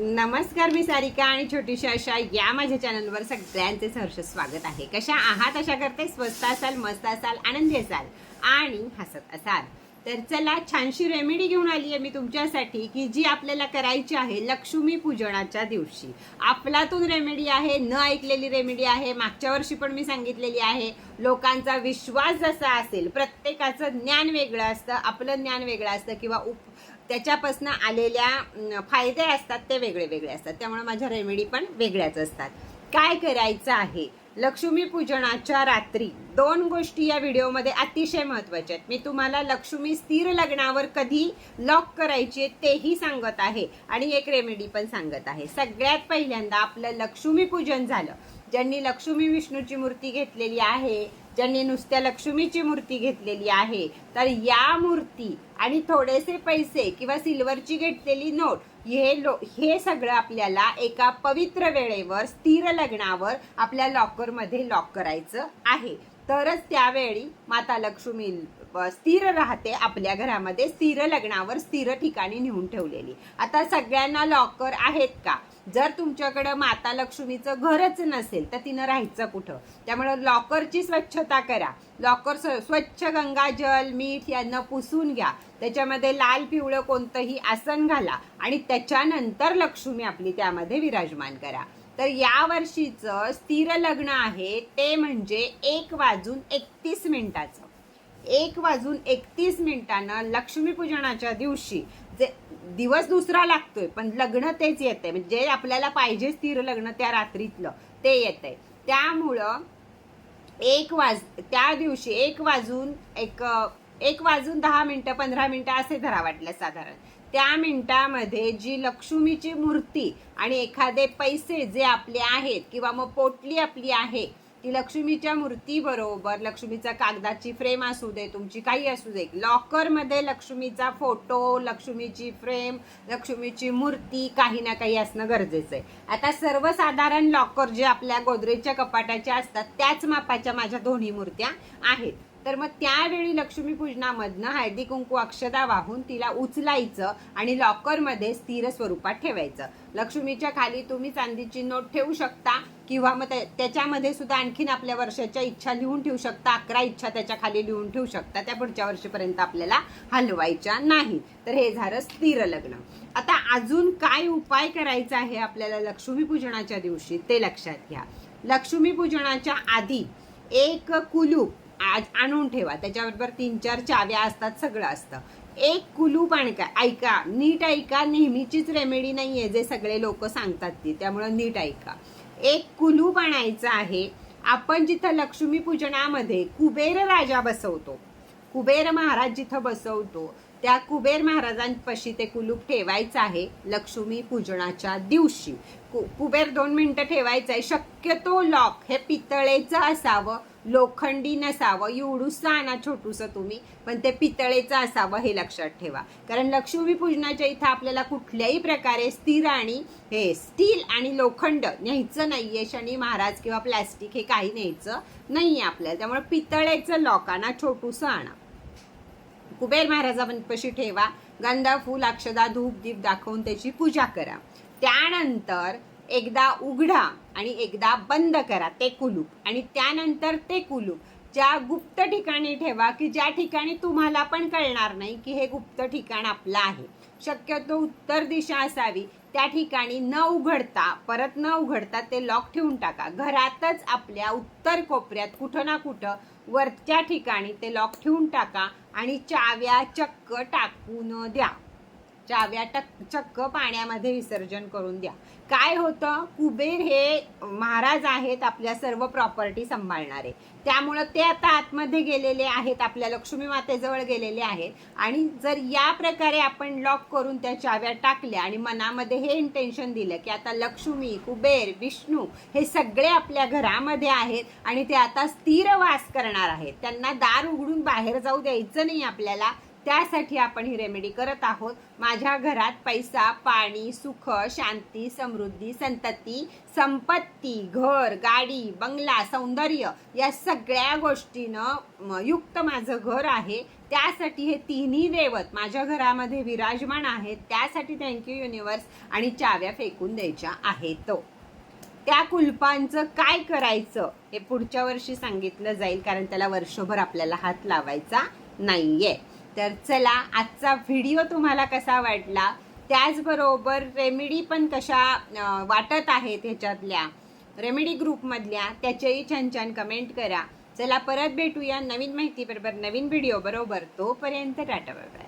नमस्कार मी सारिका आणि छोटीशी अशा या माझ्या चॅनलवर सगळ्यांचे सहर्ष स्वागत आहे. कशा आहात? अशा करते. स्वस्त असाल मस्त असाल आनंदी असाल आणि हसत असाल. तर चला छानशी रेमेडी घेऊन आली आहे मी तुमच्यासाठी की जी आपल्याला करायची आहे लक्ष्मी पूजनाच्या दिवशी. आपलातून रेमेडी आहे न ऐकलेली रेमेडी आहे मागच्या वर्षी पण मी सांगितलेली आहे. लोकांचा विश्वास जसा असेल प्रत्येकाचं ज्ञान वेगळं असतं आपलं ज्ञान वेगळं असतं किंवा उप त्याच्यापासून आलेल्या फायदे असतात ते वेगळे वेगळे असतात. त्यामुळे माझ्या रेमेडी पण वेगळ्याच असतात. काय करायचं आहे? लक्ष्मी पूजनाच्या रात्री दोन गोष्टी या व्हिडिओमध्ये अतिशय महत्त्वाच्या आहेत. मी तुम्हाला लक्ष्मी स्थिर लग्नावर कधी लॉक करायची आहे तेही सांगत आहे आणि एक रेमेडी पण सांगत आहे. सगळ्यात पहिल्यांदा आपलं लक्ष्मी पूजन झालं. ज्यांनी लक्ष्मी विष्णूची मूर्ती घेतलेली आहे ज्यांनी नुसत्या लक्ष्मीची मूर्ती घेतलेली आहे तर या मूर्ती आणि थोडेसे पैसे किंवा सिल्वरची घेतलेली नोट हे लो हे सगळं आपल्याला एका पवित्र वेळेवर स्थिर लग्नावर आपल्या लॉकरमध्ये लॉक करायचं आहे. तरच त्यावेळी माता लक्ष्मी स्थिर राहते आपल्या घरामध्ये स्थिर लग्नावर स्थिर ठिकाणी नेऊन ठेवलेली. आता सगळ्यांना लॉकर आहेत का? जर तुमच्याकडं माता लक्ष्मीचं घरच नसेल तर तिनं राहायचं कुठं? त्यामुळं लॉकरची स्वच्छता करा. लॉकर स्वच्छ स्वच्छ गंगाजल मीठ यांना पुसून घ्या. त्याच्यामध्ये लाल पिवळं कोणतंही आसन घाला आणि त्याच्यानंतर लक्ष्मी आपली त्यामध्ये विराजमान करा. तर या वर्षीचं स्थिर लग्न आहे ते म्हणजे एक वाजून एकतीस मिनिटाचं. एक वाजून एकतीस मिनिटानं लक्ष्मीपूजनाच्या दिवशी. जे दिवस दुसरा लागतोय पण लग्न तेच येतंय. म्हणजे जे आपल्याला पाहिजे स्थिर लग्न त्या रात्रीतलं ते येतंय. त्यामुळं एक वाज त्या दिवशी एक वाजून एक एक वाजून दहा मिनटं पंधरा मिनटं असे धरा वाटलं साधारण. त्या मिनिटामध्ये जी लक्ष्मीची मूर्ती आणि एखादे पैसे जे आपले आहेत किंवा मग पोटली आपली आहे ती लक्ष्मीच्या मूर्ती बरोबर लक्ष्मीचा कागदाची फ्रेम असू दे तुमची काही असू दे. लॉकरमध्ये लक्ष्मीचा फोटो लक्ष्मीची फ्रेम लक्ष्मीची मूर्ती काही ना काही असणं गरजेचं आहे. आता सर्वसाधारण लॉकर जे आपल्या गोदरेजच्या कपाटाच्या असतात त्याच मापाच्या माझ्या दोन्ही मूर्त्या आहेत. तर मग त्यावेळी लक्ष्मी पूजनामधनं हळदी कुंकू अक्षदा वाहून तिला उचलायचं आणि लॉकरमध्ये स्थिर स्वरूपात ठेवायचं. लक्ष्मीच्या खाली तुम्ही चांदीची नोट ठेवू शकता किंवा मग त्याच्यामध्ये सुद्धा आणखीन आपल्या वर्षाच्या इच्छा लिहून ठेवू शकता अकरा इच्छा त्याच्याखाली लिहून ठेवू शकता. त्या पुढच्या वर्षीपर्यंत आपल्याला हलवायच्या नाही तर हे झालं स्थिर लग्न. आता अजून काय उपाय करायचा आहे आपल्याला लक्ष्मी पूजनाच्या दिवशी ते लक्षात घ्या. लक्ष्मी पूजनाच्या आधी एक कुलूप आज आणून ठेवा. त्याच्याबरोबर तीन चार चाव्या असतात सगळं असतं. एक कुलूप आणका ऐका नीट ऐका नेहमीचीच रेमेडी नाहीये जे सगळे लोक सांगतात ती त्यामुळं नीट ऐका. एक कुलूप आणायचं आहे आपण जिथं लक्ष्मी पूजनामध्ये कुबेर राजा बसवतो कुबेर महाराज जिथं बसवतो त्या कुबेर महाराजांपाशी ते कुलूप ठेवायचं आहे लक्ष्मी पूजनाच्या दिवशी. कु- कुबेर दोन मिनटं ठेवायचं आहे शक्यतो लॉक हे पितळेचं असावं. लोखंडी नसावं एवढूसं आणा छोटूसं तुम्ही पण ते पितळेचं असावं हे लक्षात ठेवा. कारण लक्ष्मी पूजनाच्या इथं आपल्याला कुठल्याही प्रकारे स्थिर आणि हे स्टील आणि लोखंड न्यायचं नाहीये शनी महाराज किंवा प्लॅस्टिक हे काही न्यायचं नाहीये आपल्याला. त्यामुळे पितळेचं लॉक आणा छोटूसं आणा. कुबेर महाराजांपाशी ठेवा. गंधा फूल अक्षदा धूप दीप दाखवून त्याची पूजा करा. त्यानंतर एकदा उघडा आणि एकदा बंद करा ते कुलूप. आणि त्यानंतर ते कुलूप. ज्या गुप्त ठिकाणी ठेवा की ज्या ठिकाणी तुम्हाला पण कळणार नाही की हे गुप्त ठिकाण आपलं आहे. शक्यतो उत्तर दिशा असावी. त्या ठिकाणी न उघडता परत न उघडता ते लॉक ठेवून टाका. घरातच आपल्या उत्तर कोपऱ्यात कुठं ना कुठं वरच्या ठिकाणी ते लॉक ठेवून टाका आणि चाव्या चक्क टाकून द्या. चाव्या टक चक्क पाण्यामध्ये विसर्जन करून द्या. काय होतं? कुबेर हे महाराज आहेत आपल्या सर्व प्रॉपर्टी सांभाळणारे. त्यामुळं ते आता आतमध्ये गेलेले आहेत आपल्या लक्ष्मी मातेजवळ गेलेले आहेत. आणि जर या प्रकारे आपण लॉक करून त्या चाव्या टाकल्या आणि मनामध्ये हे इंटेन्शन दिलं की आता लक्ष्मी कुबेर विष्णू हे सगळे आपल्या घरामध्ये आहेत आणि ते आता स्थिर वास करणार आहेत. त्यांना दार उघडून बाहेर जाऊ द्यायचं नाही आपल्याला. त्यासाठी आपण ही रेमेडी करत आहोत. माझ्या घरात पैसा पाणी सुख शांती समृद्धी संतती संपत्ती घर गाडी बंगला सौंदर्य या सगळ्या गोष्टीनं युक्त माझं घर आहे. त्यासाठी हे तिन्ही दैवत माझ्या घरामध्ये विराजमान आहेत. त्यासाठी थँक्यू युनिवर्स आणि चाव्या फेकून द्यायच्या आहेत. त्या कुलपांचं काय करायचं हे पुढच्या वर्षी सांगितलं जाईल कारण त्याला वर्षभर आपल्याला हात लावायचा नाहीये. तर चला आजचा व्हिडिओ तुम्हाला कसा वाटला? त्याचबरोबर रेमेडी पण कशा वाटत आहेत ह्याच्यातल्या रेमेडी ग्रुपमधल्या त्याच्याही छान छान कमेंट करा. चला परत भेटूया नवीन माहितीबरोबर नवीन व्हिडिओ बरोबर. तोपर्यंत टाटा बाय